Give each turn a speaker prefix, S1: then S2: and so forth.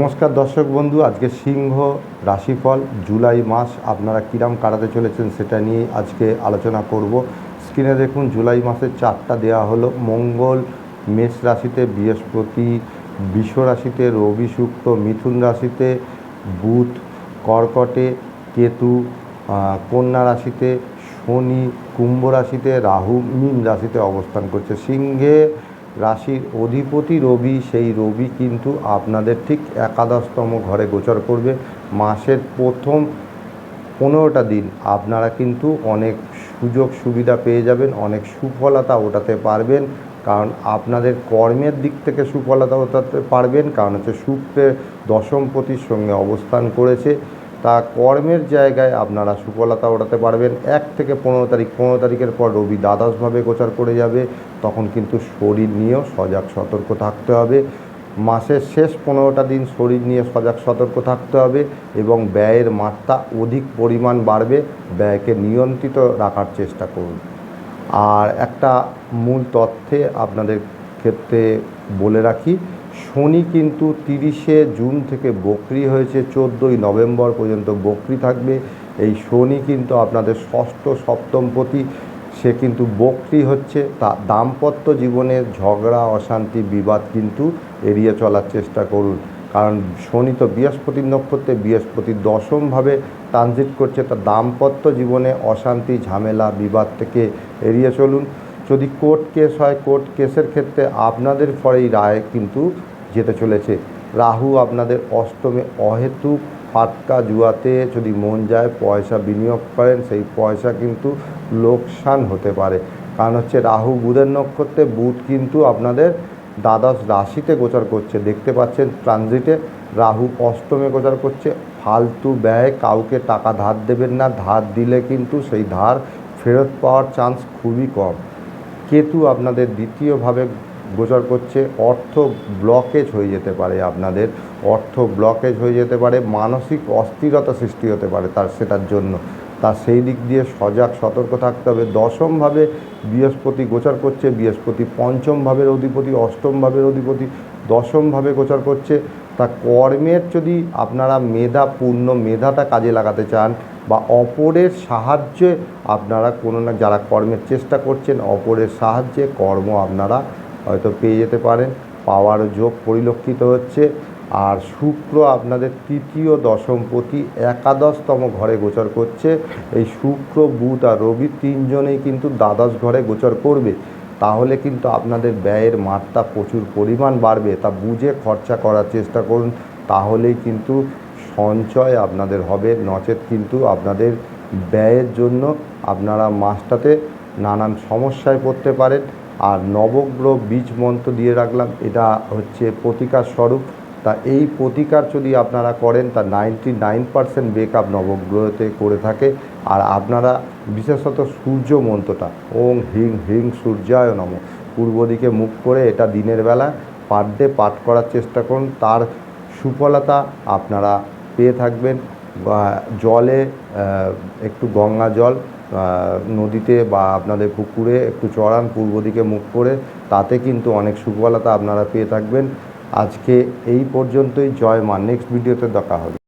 S1: নমস্কার দর্শক বন্ধু, আজকে সিংহ রাশিফল, জুলাই মাস, আপনারা কিরাম কাটাতে চলেছেন সেটা নিয়ে আজকে আলোচনা করব। স্ক্রিনে দেখুন, জুলাই মাসের চারটা দেওয়া হলো, মঙ্গল, মেষ রাশিতে বৃহস্পতি, বিষ রাশিতে রবি শুক্র, মিথুন রাশিতে বুধ, কর্কটে কেতু কন্যা রাশিতে শনি, কুম্ভ রাশিতে রাহু, মীন রাশিতে অবস্থান করছে। সিংহে রাশির অধিপতি রবি, সেই রবি কিন্তু আপনাদের ঠিক একাদশতম ঘরে গোচর করবে। মাসের প্রথম পনেরোটা দিন আপনারা কিন্তু অনেক সুযোগ সুবিধা পেয়ে যাবেন, অনেক সুফলতা ওঠাতে পারবেন। কারণ আপনাদের কর্মের দিক থেকে সুফলতা ওঠাতে পারবেন, কারণ হচ্ছে শুক্রের দশমপতির সঙ্গে অবস্থান করেছে। তা কর্মের জায়গায় আপনারা সুফলতা ওঠাতে পারবেন। এক থেকে পনেরো তারিখ, পনেরো তারিখের পর রবি দ্বাদশভাবে গোচর করে যাবে। তখন কিন্তু শরীর নিয়েও সজাগ সতর্ক থাকতে হবে। মাসের শেষ পনেরোটা দিন শরীর নিয়ে সজাগ সতর্ক থাকতে হবে এবং ব্যয়ের মাত্রা অধিক পরিমাণ বাড়বে। ব্যয়কে নিয়ন্ত্রিত রাখার চেষ্টা করুন। আর একটা মূল তথ্যে আপনাদের ক্ষেত্রে বলে রাখি শনি কিন্তু তিরিশে জুন থেকে বকরি হয়েছে, চোদ্দোই নভেম্বর পর্যন্ত বকরি থাকবে। এই শনি কিন্তু আপনাদের ষষ্ঠ সপ্তমপতি সে কিন্তু বকরি হচ্ছে। তা দাম্পত্য জীবনের ঝগড়া, অশান্তি, বিবাদ কিন্তু এড়িয়ে চলার চেষ্টা করুন। কারণ শনি তো বৃহস্পতির নক্ষত্রে, বৃহস্পতি দশমভাবে ট্রানজিট করছে। তা দাম্পত্য জীবনে অশান্তি, ঝামেলা, বিবাদ থেকে এড়িয়ে চলুন। যদি কোর্ট কেস হয়, কোর্ট কেসের ক্ষেত্রে আপনাদের ফলেই রায় কিন্তু যেতে চলেছে। রাহু আপনাদের অষ্টমে অহেতুক ফাটকা জুয়াতে যদি মন যায় পয়সা বিনিয়োগ করেন, সেই পয়সা কিন্তু লোকসান হতে পারে। কারণ হচ্ছে রাহু বুধের নক্ষত্রে, বুধ কিন্তু আপনাদের দ্বাদশ রাশিতে গোচর করছে। দেখতে পাচ্ছেন ট্রানজিটে রাহু অষ্টমে গোচর করছে। ফালতু ব্যয়, কাউকে টাকা ধার দেবেন না। ধার দিলে কিন্তু সেই ধার ফেরত পাওয়ার চান্স খুবই কম। কেতু আপনাদের দ্বিতীয়ভাবে গোচর করছে, অর্থ ব্লকেজ হয়ে যেতে পারে আপনাদের, অর্থ ব্লকেজ হয়ে যেতে পারে, মানসিক অস্থিরতা সৃষ্টি হতে পারে তার, সেটার জন্য। তা সেই দিক দিয়ে সজাগ, সতর্ক থাকতে হবে। দশমভাবে বৃহস্পতি গোচর করছে, বৃহস্পতি পঞ্চম ভাবের অধিপতি অষ্টম ভাবের অধিপতি, দশমভাবে গোচর করছে। তা কর্মের যদি আপনারা মেধা পূর্ণ, মেধাটা কাজে লাগাতে চান বা অপরের সাহায্যে আপনারা কোনো না যারা কর্মের চেষ্টা করছেন, অপরের সাহায্যে কর্ম আপনারা হয়তো পেয়ে যেতে পারেন। পাওয়ার যোগ পরিলক্ষিত হচ্ছে। আর শুক্র আপনাদের তৃতীয় দশমপতি একাদশতম ঘরে গোচর করছে। এই শুক্র, বুধ আর রবি তিনজনেই কিন্তু দ্বাদশ ঘরে গোচর করবে। তাহলে কিন্তু আপনাদের ব্যয়ের মাত্রা প্রচুর পরিমাণ বাড়বে। তা বুঝে খরচা করার চেষ্টা করুন। তাহলেই কিন্তু সঞ্চয় আপনাদের হবে, নচেত কিন্তু আপনাদের ব্যয়ের জন্য আপনারা মাসটাতে নানান সমস্যায় পড়তে পারেন। আর নবগ্রহ বীজ মন্ত্র দিয়ে রাখলাম, এটা হচ্ছে প্রতিকার স্বরূপ। তা এই প্রতিকার যদি আপনারা করেন, তা নাইনটি নাইন পার্সেন্ট বেকআপ নবগ্রহতে করে থাকে। আর আপনারা বিশেষত সূর্য মন্ত্রটা, ওং হিং হিং সূর্যায় নম, পূর্ব দিকে মুখ করে এটা দিনের বেলা পার ডে পাঠ করার চেষ্টা করুন। তার সুফলতা আপনারা পেয়ে থাকবেন বা জলে একটু গঙ্গা জল নদীতে বা আপনাদের পুকুরে একটু চড়ান, পূর্ব দিকে মুখ করে, তাতে কিন্তু অনেক সুফলতা আপনারা পেয়ে থাকবেন। আজকে এই পর্যন্তই, জয় মা। নেক্সট ভিডিওতে দেখা হবে।